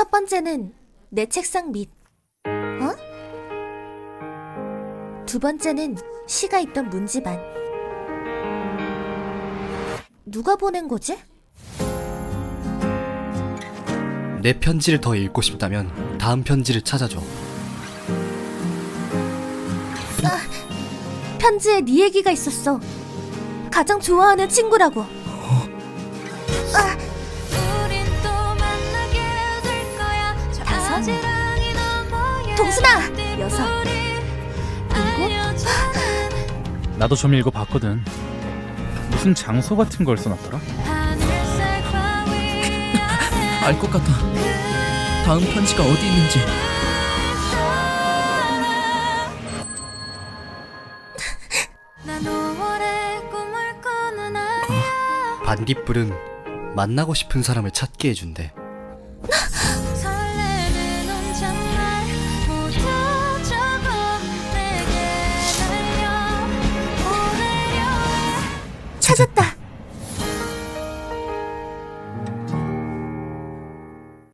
첫 번째는 내 책상 밑. 어? 두 번째는 시가 있던 문집 안. 누가 보낸 거지? 내 편지를 더 읽고 싶다면 다음 편지를 찾아줘. 편지에 네 얘기가 있었어. 가장 좋아하는 친구라고. 우 동순아! 띠뿌리 여섯. 알려주는 나도 좀 읽어 봤거든. 무슨 장소 같은 걸 써놨더라? 알 것 같아. 다음 편지가 어디 있는지. 난 5월에 꿈을 꾸는 아이야 반딧불은 만나고 싶은 사람을 찾게 해준대. 찾았다.